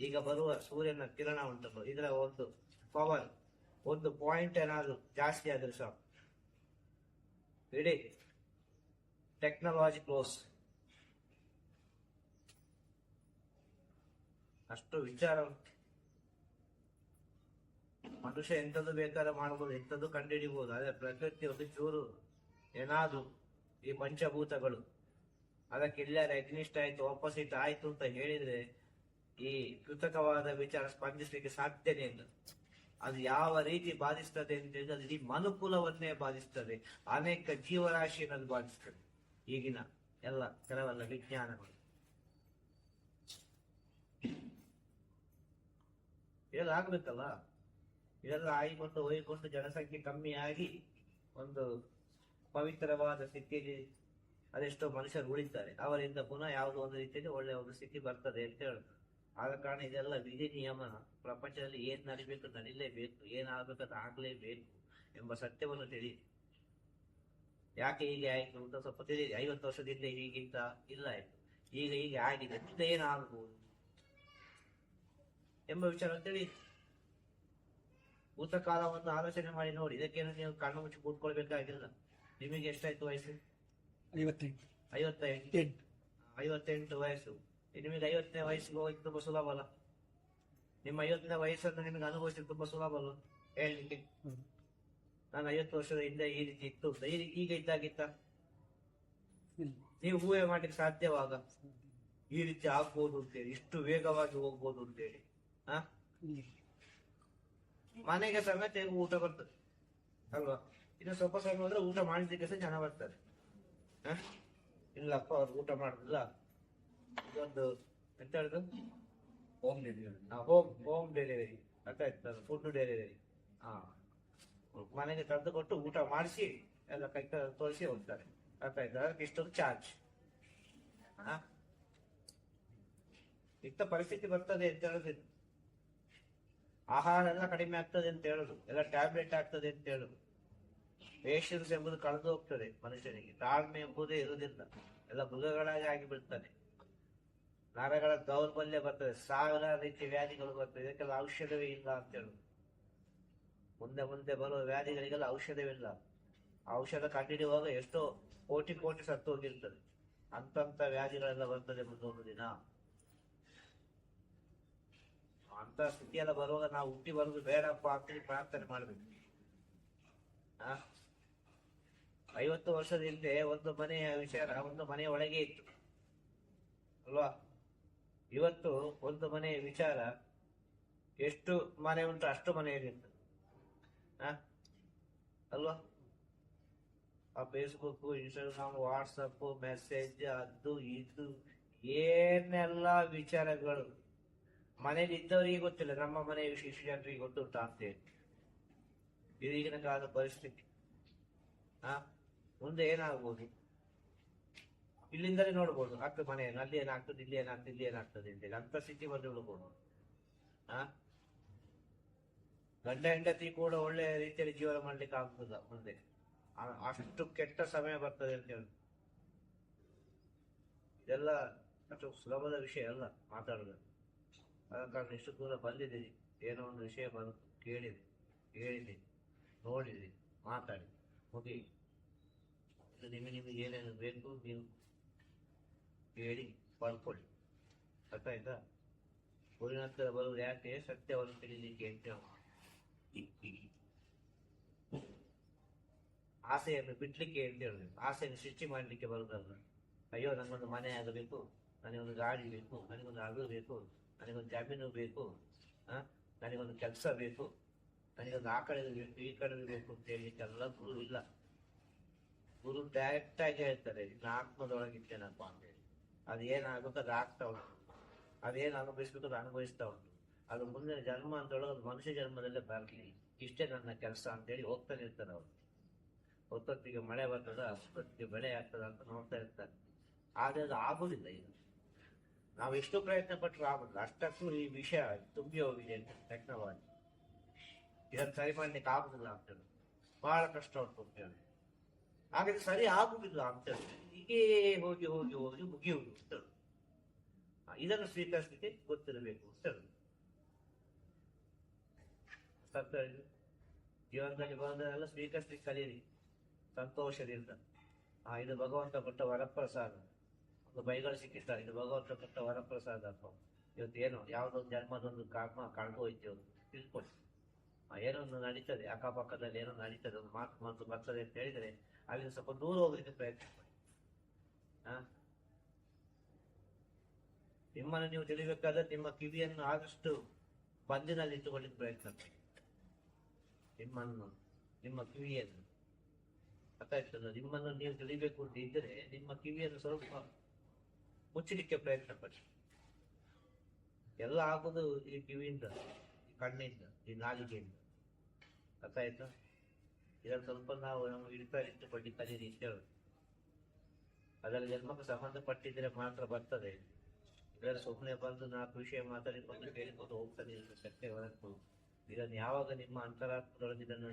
ಈಗ ಬರುವ ಸೂರ್ಯನ ಕಿರಣ ಉಂಟು. ಇದರ ಒಂದು ಪವರ್ ಒಂದು ಪಾಯಿಂಟ್ ಏನಾದ್ರು ಜಾಸ್ತಿ ಆದ್ರೆ ಸಾಕು. ಇಡೀ ಟೆಕ್ನಾಲಜಿ ಕ್ಲೋಸ್ ಅಷ್ಟು ವಿಚಾರ ಮನುಷ್ಯ ಎಂಥದ್ದು ಬೇಕಾದ್ರೆ ಮಾಡ್ಬೋದು, ಎಂಥದ್ದು ಕಂಡುಹಿಡಿಬಹುದು ಆದರೆ ಪ್ರಕೃತಿ ಒಂದು ಚೂರು ಏನಾದ್ರು ಈ ಪಂಚಭೂತಗಳು. ಅದಕ್ಕೆ ಇಲ್ಲಾರೆ ಅಗ್ನಿಷ್ಟ ಆಯ್ತು ಆಪೋಸಿಟ್ ಆಯ್ತು ಅಂತ ಹೇಳಿದ್ರೆ ಈ ಕೃತಕವಾದ ವಿಚಾರ ಸ್ಪಂದಿಸಲಿಕ್ಕೆ ಸಾಧ್ಯನೇ ಇಲ್ಲ. ಅದು ಯಾವ ರೀತಿ ಬಾಧಿಸ್ತದೆ ಅಂತ ಹೇಳಿದ್ರೆ ಅದು ಇಡೀ ಮನುಕುಲವನ್ನೇ ಬಾಧಿಸ್ತದೆ. ಅನೇಕ ಜೀವರಾಶಿಯನ್ನು ಬಾಧಿಸ್ತದೆ. ಈಗಿನ ಎಲ್ಲ ಕೆಲವೆಲ್ಲ ವಿಜ್ಞಾನಗಳು. ಹೇಳಾಗ್ಬೇಕಲ್ಲ ಇದೆಲ್ಲ ಆಯ್ಕೊಂಡು ಹೋಯ್ಕೊಂಡು ಜನಸಂಖ್ಯೆ ಕಮ್ಮಿ ಆಗಿ ಒಂದು ಪವಿತ್ರವಾದ ಸ್ಥಿತಿಯಲ್ಲಿ ಅದೆಷ್ಟೋ ಮನುಷ್ಯರು ಉಳಿತಾರೆ. ಅವರಿಂದ ಪುನಃ ಯಾವುದೋ ಒಂದು ರೀತಿಯಲ್ಲಿ ಒಳ್ಳೆಯ ಒಂದು ಸ್ಥಿತಿ ಬರ್ತದೆ ಅಂತ ಹೇಳುದು ಆದ ಕಾರಣ ಇದೆಲ್ಲ ವಿಧಿ ನಿಯಮ. ಪ್ರಪಂಚದಲ್ಲಿ ಏನ್ ನಡಿಬೇಕು ನಡಿಲೇಬೇಕು ಏನಾಗಬೇಕು ಅದು ಆಗ್ಲೇಬೇಕು ಎಂಬ ಸತ್ಯವನ್ನು ತಿಳಿ ಯಾಕೆ ಹೀಗೆ ಆಯ್ತು ಅಂತ ಸ್ವಲ್ಪ ತಿಳಿಯಿರಿ. ಐವತ್ತು ವರ್ಷದಿಂದ ಹೀಗಿಂತ ಇಲ್ಲ ಆಯ್ತು ಈಗ ಹೀಗೆ ಆಗಿದೆ. ಮುಂದೆ ಏನಾಗಬಹುದು ಎಂಬ ವಿಚಾರ ತಿಳಿ ಭೂತಕಾಲವನ್ನು ಆಲೋಚನೆ ಮಾಡಿ ನೋಡಿ. ಇದಕ್ಕೇನು ನೀವು ಕಣ್ಣು ಮುಚ್ಚಿ ಕೂತ್ಕೊಳ್ಬೇಕಾಗಿಲ್ಲ. ನಿಮಗೆ ಎಷ್ಟಾಯ್ತು ವಯಸ್ಸು? ಐವತ್ತೆಂಟು ಐವತ್ತೈದು? ಐವತ್ತೆಂಟು ವಯಸ್ಸು. ನಿಮಗೆ ಐವತ್ತನೇ ವಯಸ್ಸಿಗೆ ಹೋಗಿ ತುಂಬಾ ಸುಲಭ ಅಲ್ಲ. ನಿಮ್ಮ ಐವತ್ತನೇ ವಯಸ್ಸನ್ನು ನಿಮಗೆ ಅನುಭವಿಸಿ ತುಂಬಾ ಸುಲಭ ಅಲ್ಲ ಹೇಳಲಿಕ್ಕೆ. ನಾನು ಐವತ್ತು ವರ್ಷದ ಹಿಂದೆ ಈ ರೀತಿ ಇತ್ತು. ಈ ಈಗ ಇದ್ದಾಗಿತ್ತ? ನೀವು ಊಹೆ ಮಾಡ್ಲಿಕ್ಕೆ ಸಾಧ್ಯವಾಗ? ಈ ರೀತಿ ಆಗ್ಬೋದು ಅಂತೇಳಿ ಇಷ್ಟು ವೇಗವಾಗಿ ಹೋಗ್ಬೋದು ಅಂತೇಳಿ. ಹಾ ಮನೆಗೆ ಸಮೇತ ಹೇಗೂ ಊಟ ಬರ್ತದೆ. ಅಲ್ವಾ ಇನ್ನು ಸ್ವಲ್ಪ ಸಮಯ ಹೋದ್ರೆ ಊಟ ಮಾಡಿದ್ದಕ್ಕೆ ಸಹ ಜನ ಬರ್ತಾರೆ. ಹ? ಇಲ್ಲಪ್ಪ ಅವ್ರು ಊಟ ಮಾಡುದಿಲ್ಲ. ಇದೊಂದು ಎಂತ ಹೇಳುದು? Home delivery home home delivery ಅರ್ಥ ಆಯ್ತು. ಫುಡ್ ಡೆಲಿವರಿ ಹಾ. ಮನೆಗೆ ತಂದು ಕೊಟ್ಟು ಊಟ ಮಾಡಿಸಿ ಎಲ್ಲ ಕೈ ತೋರಿಸಿ ಹೋಗ್ತಾರೆ. ಅರ್ಥ ಆಯ್ತು? ಅದಕ್ಕೆ ಇಷ್ಟೊಂದು ಚಾರ್ಜ್ ಇಂಥ ಪರಿಸ್ಥಿತಿ ಬರ್ತದೆ ಅಂತ ಹೇಳುದು? ಆಹಾರ ಎಲ್ಲ ಕಡಿಮೆ ಆಗ್ತದೆ ಅಂತ ಹೇಳುದು, ಎಲ್ಲ ಟ್ಯಾಬ್ಲೆಟ್ ಆಗ್ತದೆ ಅಂತ ಹೇಳುದು. ಪೇಷನ್ಸ್ ಎಂಬುದು ಕಳೆದು ಹೋಗ್ತದೆ ಮನುಷ್ಯನಿಗೆ. ತಾಳ್ಮೆ ಎಂಬುದೇ ಇರುವುದಿಲ್ಲ. ಎಲ್ಲ ಮೃಗಗಳಾಗಿ ಆಗಿ ಬಿಡ್ತಾನೆ ನರಗಳ ದೌರ್ಬಲ್ಯ ಬರ್ತದೆ. ಸಾವಿರ ರೀತಿಯ ವ್ಯಾಧಿಗಳು ಬರ್ತದೆ. ಇದಕ್ಕೆಲ್ಲ ಔಷಧವೇ ಇಲ್ಲ ಅಂತ ಹೇಳುದು. ಮುಂದೆ ಮುಂದೆ ಬರುವ ವ್ಯಾಧಿಗಳಿಗೆಲ್ಲ ಔಷಧವಿಲ್ಲ ಔಷಧ ಕಂಡಿಡಿಯುವಾಗ ಎಷ್ಟೋ ಕೋಟಿ ಕೋಟಿ ಸತ್ತು ಹೋಗಿರ್ತದೆ ಅಂತಂತ ವ್ಯಾಧಿಗಳೆಲ್ಲ ಬರ್ತದೆ ಮುಂದೊಂದು ದಿನ. ಅಂತ ಸ್ಥಿತಿ ಎಲ್ಲ ಬರುವಾಗ ನಾವು ಹುಟ್ಟಿ ಬರೋದು ಬೇಡಪ್ಪ ಅಂತೇಳಿ ಪ್ರಾರ್ಥನೆ ಮಾಡ್ಬೇಕು. ಆ? ಐವತ್ತು ವರ್ಷದ ಹಿಂದೆ ಒಂದು ಮನೆಯ ವಿಚಾರ, ಒಂದು ಮನೆಯ ಒಳಗೆ ಇತ್ತು. ಅಲ್ವಾ? ಇವತ್ತು ಒಂದು ಮನೆಯ ವಿಚಾರ, ಎಷ್ಟು ಮನೆ ಉಂಟು ಅಷ್ಟು ಮನೆಯಲ್ಲಿತ್ತು? ಅಲ್ವಾ? ಆ ಫೇಸ್ಬುಕ್ ಇನ್ಸ್ಟಾಗ್ರಾಮ್ ವಾಟ್ಸಪ್ ಮೆಸೇಜ್ ಅದು, ಇದು, ಏನೆಲ್ಲ ವಿಚಾರಗಳು. ಮನೇಲಿ ಇದ್ದವರಿಗೆ ಗೊತ್ತಿಲ್ಲ, ನಮ್ಮ ಮನೆ ಇಷ್ಟು ಜನರಿಗೆ ಅಂತ ಅಂತೇಳಿ ಈಗಿನ ಕಾಲದ ಪರಿಸ್ಥಿತಿ. ಆ, ಮುಂದೆ ಏನಾಗ್ಬೋದು? ಇಲ್ಲಿಂದಲೇ ನೋಡ್ಬೋದು ಅಕ್ಕ ಮನೆಯನ್ನು, ಅಲ್ಲಿ ಏನಾಗ್ತದೆ, ಇಲ್ಲಿ ಏನಾಗ್ತದೆ ಇಲ್ಲಿ ಏನಾಗ್ತದೆ ಅಂತೇಳಿ ಅಂತ ಸ್ಥಿತಿ ಬಂದು ಬಿಡ್ಬೋದು ಆ, ಗಂಡ ಹೆಂಡತಿ ಕೂಡ ಒಳ್ಳೆ ರೀತಿಯಲ್ಲಿ ಜೀವನ ಮಾಡ್ಲಿಕ್ಕೆ ಆಗ್ತದ ಮುಂದೆ. ಅಷ್ಟು ಕೆಟ್ಟ ಸಮಯ ಬರ್ತದೆ ಅಂತ ಹೇಳಿ. ಇದೆಲ್ಲ ಅಷ್ಟು ಸುಲಭದ ವಿಷಯ ಅಲ್ಲ ಮಾತಾಡೋದು ಆದ ಇಷ್ಟು ದೂರ ಬಂದಿದ್ದೀನಿ ಏನೋ ಒಂದು ವಿಷಯ ಬಂದು ಕೇಳಿದೆ, ಹೇಳಿದೆ, ನೋಡಿದೆ ಮಾತಾಡಿ ಮುಗಿ. ಇದು ನಿಮಗೆ ನಿಮಗೆ ಏನೇನು ಬೇಕು ನೀವು ಹೇಳಿ ಪಡ್ಕೊಳ್ಳಿ. ಅರ್ಥ ಆಯ್ತಾ ಊರಿನ ಹತ್ರ ಬರುವುದು ಯಾಕೆ ಸತ್ಯವನ್ನು ತಿಳಿಲಿಕ್ಕೆ ಅಂತ ಆಸೆಯನ್ನು ಬಿಡ್ಲಿಕ್ಕೆ ಅಂತ ಆಸೆಯನ್ನು ಸೃಷ್ಟಿ ಮಾಡಲಿಕ್ಕೆ ಬರುದಲ್ಲ ಅಯ್ಯೋ ನನಗೊಂದು ಮನೆ ಆಗಬೇಕು ನನಗೊಂದು ಗಾಡಿ ಬೇಕು ನನಗೊಂದು ಅದು ಬೇಕು. ನನಗೊಂದು ಜಮೀನು ಬೇಕು ನನಗೊಂದು ಕೆಲಸ ಬೇಕು, ನನಗೊಂದು ಆ ಕಡೆ ಬೇಕು, ಈ ಕಡೆ ಬೇಕು ಅಂತ ಹೇಳಲಿಕ್ಕೆಲ್ಲ ಗುರು ಇಲ್ಲ. ಗುರು ಡೈರೆಕ್ಟ್ ಆಗಿ ಹೇಳ್ತಾರೆ, ಇನ್ನು ಆತ್ಮದೊಳಗಿದ್ದೇನಪ್ಪ ಅಂತ ಹೇಳಿ ಅದು ಆಗ್ತಾ ಉಂಟು. ಅದೇನು ಅನುಭವಿಸ್ಬೇಕು ಅದು ಅನುಭವಿಸ್ತಾ ಉಂಟು. ಅದು ಮುಂದಿನ ಜನ್ಮ ಅಂತೊಳಗೆ ಅದು ಮನುಷ್ಯ ಜನ್ಮದಲ್ಲೇ ಬರಲಿ. ಇಷ್ಟೇ ನನ್ನ ಕೆಲಸ ಅಂತೇಳಿ ಹೋಗ್ತಾನೆ ಇರ್ತಾರೆ ಅವರು. ಹೊತ್ತೊತ್ತಿಗೆ ಮಳೆ ಬರ್ತದ, ಹೊತ್ತೊತ್ತಿಗೆ ಬೆಳೆ ಆಗ್ತದ ಅಂತ ನೋಡ್ತಾ ಇರ್ತಾರೆ. ಆದರೆ ಅದು ಆಗೋದಿಲ್ಲ ಈಗ. ನಾವು ಎಷ್ಟು ಪ್ರಯತ್ನ ಪಟ್ಟರು ಆಗೋದು ಅಷ್ಟಕ್ಕೂ ಈ ವಿಷಯ ತುಂಬಿ ಹೋಗಿದೆ ಟೆಕ್ನಾಲಜಿ ಇದನ್ನು ಸರಿ ಮಾಡಲಿಕ್ಕೆ ಆಗುದಿಲ್ಲ ಅಂತೇಳಿ ಬಹಳ ಕಷ್ಟ ಉಂಟು ಅಂತೇಳಿ ಹಾಗಾದ್ರೆ ಸರಿ ಆಗುದಿಲ್ಲ ಅಂತೇಳಿ ಹೀಗೆ ಹೋಗಿ ಹೋಗಿ ಹೋಗಿ ಮುಗಿಯುವುದು ಅಂತೇಳಿ ಇದನ್ನು ಸ್ವೀಕರಿಸಲಿಕ್ಕೆ ಗೊತ್ತಿರಬೇಕು ಅಂತೇಳಿ? ಜೀವನದಲ್ಲಿ ಬರೋದನ್ನೆಲ್ಲ ಸ್ವೀಕರಿಸಲಿಕ್ಕೆ ಕಲಿಯಿರಿ. ಸಂತೋಷದಿಂದ. ಇದು ಭಗವಂತ ಕೊಟ್ಟ ವರಪ್ರಸಾದ. ಒಂದು ಬೈಗಳು ಸಿಕ್ಕಿರ್ತಾರೆ. ಇದು ಭಗವಂತ ಕೊಟ್ಟ ವರಪ್ರಸಾದ ಅಥವಾ ಇವತ್ತು ಏನು ಯಾವುದೊಂದು ಜನ್ಮದೊಂದು ಕರ್ಮ ಕಳೆದು ಹೋಯ್ತು ತಿಳ್ಕೊಳ್ಳಿ. ಏನೊಂದು ನಡೀತದೆ, ಅಕ್ಕಪಕ್ಕದಲ್ಲಿ ಏನೋ ನಡೀತದೆ, ಒಂದು ಮಾತು ಮಾತು ಬರ್ತದೆ ಅಂತ ಹೇಳಿದ್ರೆ ಅಲ್ಲಿ ಸ್ವಲ್ಪ ದೂರ ಹೋಗ್ಲಿಕ್ಕೆ ಪ್ರಯತ್ನ ಮಾಡಿ? ನಿಮ್ಮನ್ನು ನೀವು ತಿಳಿಬೇಕಾದ್ರೆ ನಿಮ್ಮ ಕಿವಿಯನ್ನು ಆದಷ್ಟು ಬಂದಿನಲ್ಲಿ ಇಟ್ಟುಕೊಳ್ಳಿಕ್ಕೆ ಪ್ರಯತ್ನ ಮಾಡಿ ನಿಮ್ಮನ್ನು, ನಿಮ್ಮ ಕಿವಿಯನ್ನು. ಅರ್ಥ ನಿಮ್ಮನ್ನು ನೀವು ತಿಳಿಬೇಕು ಅಂತ ಇದ್ದರೆ ನಿಮ್ಮ ಕಿವಿಯನ್ನು ಸ್ವಲ್ಪ ಮುಚ್ಚಲಿಕ್ಕೆ ಪ್ರಯತ್ನ ಪಡಿ. ಎಲ್ಲ ಆಗೋದು ಈ ಕಿವಿಯಿಂದ, ಈ ಕಣ್ಣಿಂದ, ಈ ನಾಲಿಗೆಯಿಂದ. ಅರ್ಥ ಆಯ್ತಾ ಇದನ್ನು ಸ್ವಲ್ಪ ನಾವು ನಮ್ಮ ಹಿಡಿತ ಇಟ್ಟುಕೊಳ್ಳಿ ಕಲೀರಿ ಅಂತ ಅದರಲ್ಲಿ ಜನ್ಮಕ್ಕೆ ಸಂಬಂಧಪಟ್ಟಿದ್ರೆ ಮಾತ್ರ ಬರ್ತದೆ. ಇದರ ಸುಮ್ಮನೆ ಬಂದು ನಾಲ್ಕು ವಿಷಯ ಮಾತಾಡಿಕೊಂಡು ಕೇಳಿಕೊಂಡು ಹೋಗ್ತಾನೆ ಶಕ್ತಿ ಹೊರತು. ಇದನ್ನು ಯಾವಾಗ ನಿಮ್ಮ ಅಂತರಾತ್ಮದೊಳಗೆ ಇದನ್ನು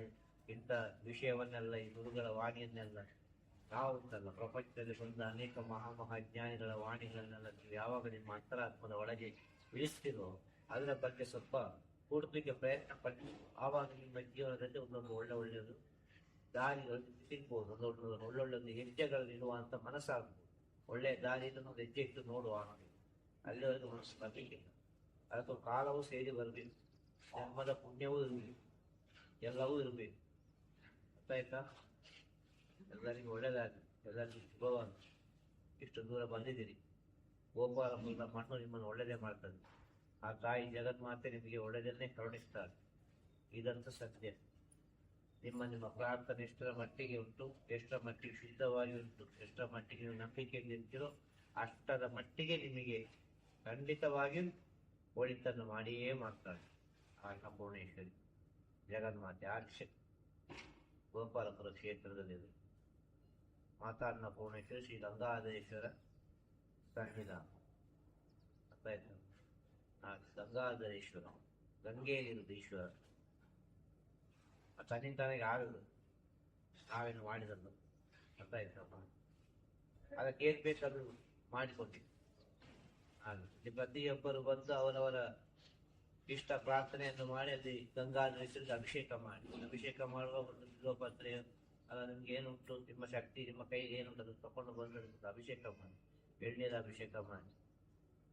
ಇಂಥ ವಿಷಯವನ್ನೆಲ್ಲ, ಈ ಗುರುಗಳ ವಾಣಿಯನ್ನೆಲ್ಲ ನಾವು ಉಂಟಲ್ಲ ಪ್ರಪಂಚದಲ್ಲಿ ಬಂದ ಅನೇಕ ಮಹಾ ಮಹಾಜ್ಞಾನಿಗಳ ವಾಣಿಗಳನ್ನೆಲ್ಲ ನೀವು ಯಾವಾಗ ನಿಮ್ಮ ಅಂತರಾತ್ಮದ ಒಳಗೆ ಇಳಿಸ್ತೀರೋ ಅದರ ಬಗ್ಗೆ ಸ್ವಲ್ಪ ಕೂಡಲಿಕ್ಕೆ ಪ್ರಯತ್ನ ಪಟ್ಟು ಆವಾಗ ನಿಮ್ಮ ಜೀವನದಲ್ಲಿ ಒಂದೊಂದು ಒಳ್ಳೆ ಒಳ್ಳೆಯದು ದಾರಿಗಳಲ್ಲಿ ಸಿಗ್ಬೋದು ಒಂದೊಂದು ಒಳ್ಳೊಳ್ಳೊಂದು ಹೆಜ್ಜೆಗಳಲ್ಲಿ ಇಡುವಂತ ಮನಸ್ಸಾಗ್ಬೋದು. ಒಳ್ಳೆಯ ದಾರಿಯನ್ನು ಒಂದು ಹೆಜ್ಜೆ ಇಟ್ಟು ನೋಡುವ ಅಲ್ಲಿವರೆಗೂ ಮನಸ್ಸು ಬರಲಿಕ್ಕಿಲ್ಲ. ಅದಕ್ಕೆ ಕಾಲವೂ ಸೇರಿ ಬರಬೇಕು. ಜನ್ಮದ ಪುಣ್ಯವೂ ಇರಬೇಕು. ಎಲ್ಲವೂ ಇರಬೇಕು. ಗೊತ್ತಾಯ್ತಾ ಆಯ್ತಾ? ಎಲ್ಲರಿಗೂ ಒಳ್ಳೆಯದಾಗಲಿ ಎಲ್ಲರಿಗೂ ಶುಭವಾಗಲಿ. ಇಷ್ಟು ದೂರ ಬಂದಿದ್ದೀರಿ. ಗೋಪಾಲ ಮೂಲ ಮಣ್ಣು ನಿಮ್ಮನ್ನು ಒಳ್ಳೆಯದೇ ಮಾಡ್ತದೆ. ಆ ತಾಯಿ ಜಗನ್ಮಾತೆ ನಿಮಗೆ ಒಳ್ಳೆಯದನ್ನೇ ಕರುಣಿಸ್ತಾರೆ. ಇದಂತೂ ಸತ್ಯ. ನಿಮ್ಮ ನಿಮ್ಮ ಪ್ರಾರ್ಥನೆ ಎಷ್ಟರ ಮಟ್ಟಿಗೆ ಉಂಟು, ಎಷ್ಟರ ಮಟ್ಟಿಗೆ ಶುದ್ಧವಾಗಿ ಉಂಟು, ಎಷ್ಟರ ಮಟ್ಟಿಗೆ ನೀವು ನಂಬಿಕೆಯಲ್ಲಿ ನಿಂತಿರೋ ಅಷ್ಟರ ಮಟ್ಟಿಗೆ ನಿಮಗೆ ಖಂಡಿತವಾಗಿಯೂ ಒಳಿತನ್ನು ಮಾಡಿಯೇ ಮಾಡ್ತಾರೆ. ಆ ಸಂಪೂರ್ಣೇಶ್ವರಿ ಜಗನ್ಮಾತೆ ಆಕ್ಷೆ ಗೋಪಾಲಪುರ ಕ್ಷೇತ್ರದಲ್ಲಿದೆ. ಮಾತಾ ಪೂರ್ಣೇಶ್ವರ ಶ್ರೀ ಗಂಗಾಧರೇಶ್ವರ ಸನ್ನಿಧಾನ ಗಂಗಾಧರೇಶ್ವರ ಗಂಗೆಯಲ್ಲಿರುವುದು ಈಶ್ವರ. ತನ್ನಿಂತಾನೆ ಆಗುದು ನಾವೇನು ಮಾಡಿದದ್ದು. ಅರ್ಥ ಆಯ್ತಪ್ಪ. ಅದಕ್ಕೆ ಏನ್ ಬೇಕಾದ್ರೂ ಮಾಡಿಕೊಟ್ಟಿದ್ದು ಹಾಗೆ. ಪ್ರತಿಯೊಬ್ಬರು ಬಂದು ಅವರವರ ಇಷ್ಟ ಪ್ರಾರ್ಥನೆಯನ್ನು ಮಾಡಿ ಅಲ್ಲಿ ಗಂಗಾಧರೇಶ್ವರಿಗೆ ಅಭಿಷೇಕ ಮಾಡಿ. ಅಭಿಷೇಕ ಮಾಡುವ ಒಂದು ಅಲ್ಲ ನಿಮ್ಗೆ ಏನುಂಟು ನಿಮ್ಮ ಶಕ್ತಿ, ನಿಮ್ಮ ಕೈಗೆ ಏನುಂಟು ಅದನ್ನು ತಕೊಂಡು ಬಂದು ನಿಮ್ಗೆ ಅಭಿಷೇಕ ಮಾಡಿ. ಎಣ್ಣೆದ ಅಭಿಷೇಕ ಮಾಡಿ,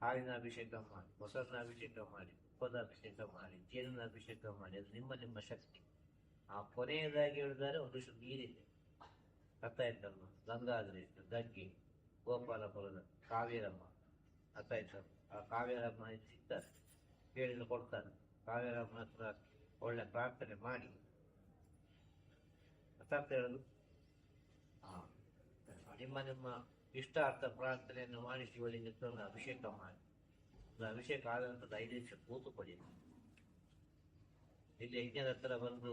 ಹಾಲಿನ ಅಭಿಷೇಕ ಮಾಡಿ ಮೊಸರಿನ ಅಭಿಷೇಕ ಮಾಡಿ ತುಪ್ಪದ ಅಭಿಷೇಕ ಮಾಡಿ ಜೇನಿನ ಅಭಿಷೇಕ ಮಾಡಿ, ಅದು ನಿಮ್ಮ ನಿಮ್ಮ ಶಕ್ತಿ. ಆ ಕೊನೆಯದಾಗಿ ಹೇಳಿದರೆ ಒಂದಿಷ್ಟು ನೀರಿದೆ. ಅರ್ಥ ಆಯ್ತಲ್ವ? ಗಂಗಾದ್ರಿ ಗಂಗೆ, ಗೋಪಾಲಪುರದ ಕಾವೇರಮ್ಮ. ಅರ್ಥ ಆಯ್ತಲ್ಲ ಆ ಕಾವೇರಮ್ಮ ಸಿಗ್ತಾರೆ ಕೇಳಿದ್ರು ಕೊಡ್ತಾರೆ ಕಾವೇರಮ್ಮ ಹತ್ರ ಒಳ್ಳೆ ಪ್ರಾರ್ಥನೆ ಮಾಡಿ. ಅರ್ಥ ಆಗ್ತಾ ಹೇಳೋದು ಹಾ. ನಿಮ್ಮ ಇಷ್ಟ ಇಷ್ಟಾರ್ಥ ಪ್ರಾರ್ಥನೆಯನ್ನು ಮಾಡಿ ಶಿವಲಿಂಗ ಅಭಿಷೇಕ ಮಾಡಿ. ಅಭಿಷೇಕ ಆದ ನಂತರ ಐದು ಕೂತು ಪಡಿ ಇಲ್ಲಿ ಯಜ್ಞದ ಹತ್ರ ಬಂದು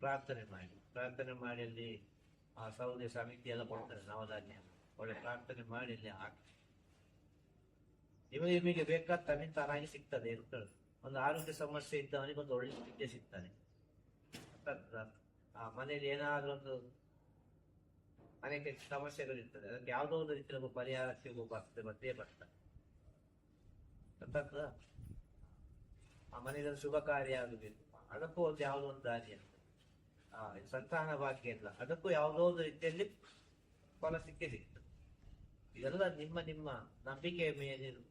ಪ್ರಾರ್ಥನೆ ಮಾಡಿ. ಪ್ರಾರ್ಥನೆ ಮಾಡಿ ಅಲ್ಲಿ ಆ ಸೌದೆ ಸಮಿತಿ ಎಲ್ಲ ಕೊಡ್ತಾರೆ, ನವಧಾನ್ಯ. ಒಳ್ಳೆ ಪ್ರಾರ್ಥನೆ ಮಾಡಿ ಅಲ್ಲಿ ಹಾಕಿ. ನಿಮಗೆ ನಿಮಗೆ ಬೇಕಾದ ತನ್ನಿಂದ ತಾನಾಗಿ ಸಿಗ್ತದೆ ಒಂದು ಆರೋಗ್ಯ ಸಮಸ್ಯೆ ಇದ್ದವನಿಗೆ ಒಂದು ಒಳ್ಳೆ ವಿದ್ಯೆ ಸಿಗ್ತಾನೆ ಅರ್ಥ? ಆ ಮನೆಯಲ್ಲಿ ಏನಾದ್ರೂ ಒಂದು ಅನೇಕ ಸಮಸ್ಯೆಗಳಿರ್ತದೆ ಅದಕ್ಕೆ ಯಾವುದೋ ಒಂದು ರೀತಿ ನಮಗೆ ಪರಿಹಾರ ಸಿಗುವ ಬರ್ತದೆ ಮತ್ತೆ ಬರ್ತದೆ? ಆ ಮನೆಯಲ್ಲಿ ಶುಭ ಕಾರ್ಯ ಆಗಬೇಕು ಅದಕ್ಕೂ ಒಂದು ಯಾವುದೋ ಒಂದು ದಾರಿ ಅಂತ. ಆ ಸಂತಾನ ಭಾಗ್ಯ ಇಲ್ಲ. ಅದಕ್ಕೂ ಯಾವುದೋ ಒಂದು ರೀತಿಯಲ್ಲಿ ಫಲ ಸಿಕ್ಕೇ ಸಿಗ್ತದೆ ಇದೆಲ್ಲ ನಿಮ್ಮ ನಿಮ್ಮ ನಂಬಿಕೆಯ ಮೇಲಿರು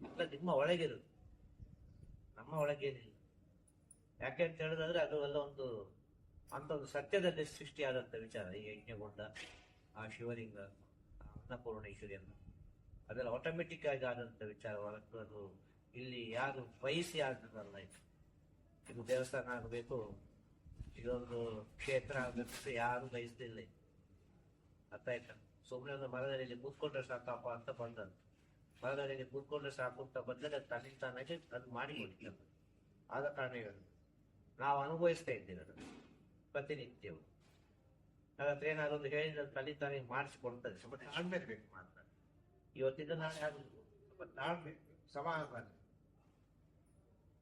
ಎಲ್ಲ ನಿಮ್ಮ ಒಳಗಿರು ನಮ್ಮ ಒಳಗೇನಿಲ್ಲ. ಯಾಕೆ ಅಂತ ಹೇಳಿದ್ರೆ ಅದು ಎಲ್ಲ ಒಂದು ಅಂತ ಒಂದು ಸತ್ಯದಲ್ಲಿ ಸೃಷ್ಟಿಯಾದಂತ ವಿಚಾರ, ಈ ಯಜ್ಞಗೊಂಡ ಆ ಶಿವಲಿಂಗ ಅನ್ನಪೂರ್ಣೇಶ್ವರಿಯನ್ನು. ಅದೆಲ್ಲ ಆಟೋಮೆಟಿಕ್ ಆಗಿ ಆದಂತ ವಿಚಾರ ಹೊರತು ಅದು ಇಲ್ಲಿ ಯಾರು ಬಯಸಿ ಆದದಲ್ಲ ಇದು. ಇದು ದೇವಸ್ಥಾನ ಆಗಬೇಕು ಇದೊಂದು ಕ್ಷೇತ್ರ ಆಗಬೇಕು ಯಾರು ಬಯಸ್ತಿಲ್ಲ. ಅರ್ಥ ಆಯ್ತಾ? ಸುಮ್ಮನೆ ಒಂದು ಮರದಲ್ಲಿ ಕೂತ್ಕೊಂಡ್ರೆ ಸಾಕಪ್ಪ ಅಂತ ಬಂದದ್ದು. ಮರದಲ್ಲಿ ಕೂತ್ಕೊಂಡ್ರೆ ಸಾಕು ಅಂತ ಬಂದರೆ ಅದು ತನ್ನಿಂದ ತಾನಾಗಿ ಅದು ಮಾಡಿಕೊಡ್ತದೆ ಆದ ಕಾರಣ ಹೇಳುದು ನಾವು ಅನುಭವಿಸ್ತಾ ಇದ್ದೀವಿ ಅದನ್ನು. ಪ್ರತಿನಿತ್ಯವು ಹಾಗಾದ್ರೆ ಏನಾದ್ರು ಒಂದು ಹೇಳಿದ ತಲೆ ತಾನೇ ಮಾಡಿಸಿಕೊಡ್ತದೆ ಸ್ವಲ್ಪ ತಾಳ್ಮೆ ಬೇಕು ಮಾತ್ರ. ಇವತ್ತಿದ್ದು ನಾಳೆ ತಾಳ್ಮೆ ಸಮಾಧಾನ.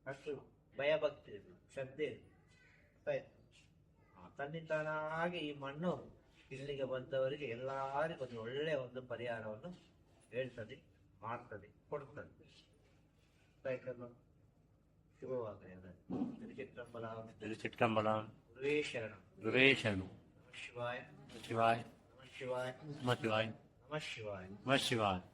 ಅಷ್ಟು ಭಯ ಭಕ್ತಿ ಶ್ರದ್ಧೆ ತನ್ನಿತಾನಾಗಿ ಈ ಮಣ್ಣು ಇಲ್ಲಿಗೆ ಬಂದವರಿಗೆ ಎಲ್ಲರಿಗೂ ಒಂದು ಒಳ್ಳೆಯ ಒಂದು ಪರಿಹಾರವನ್ನು ಹೇಳ್ತದೆ ಮಾಡ್ತದೆ ಕೊಡ್ತದೆ. ಆಯ್ತಲ್ವ? ಶುಭವಾಗಲಿ ಅದನ್ನು ತಿರುಚಿಟ್ಟಂಬಲ द्वे शरणं द्वे शरणं शिवाय। शिवाय। शिवाय शिवाय। नमः शिवाय। नमः शिवाय।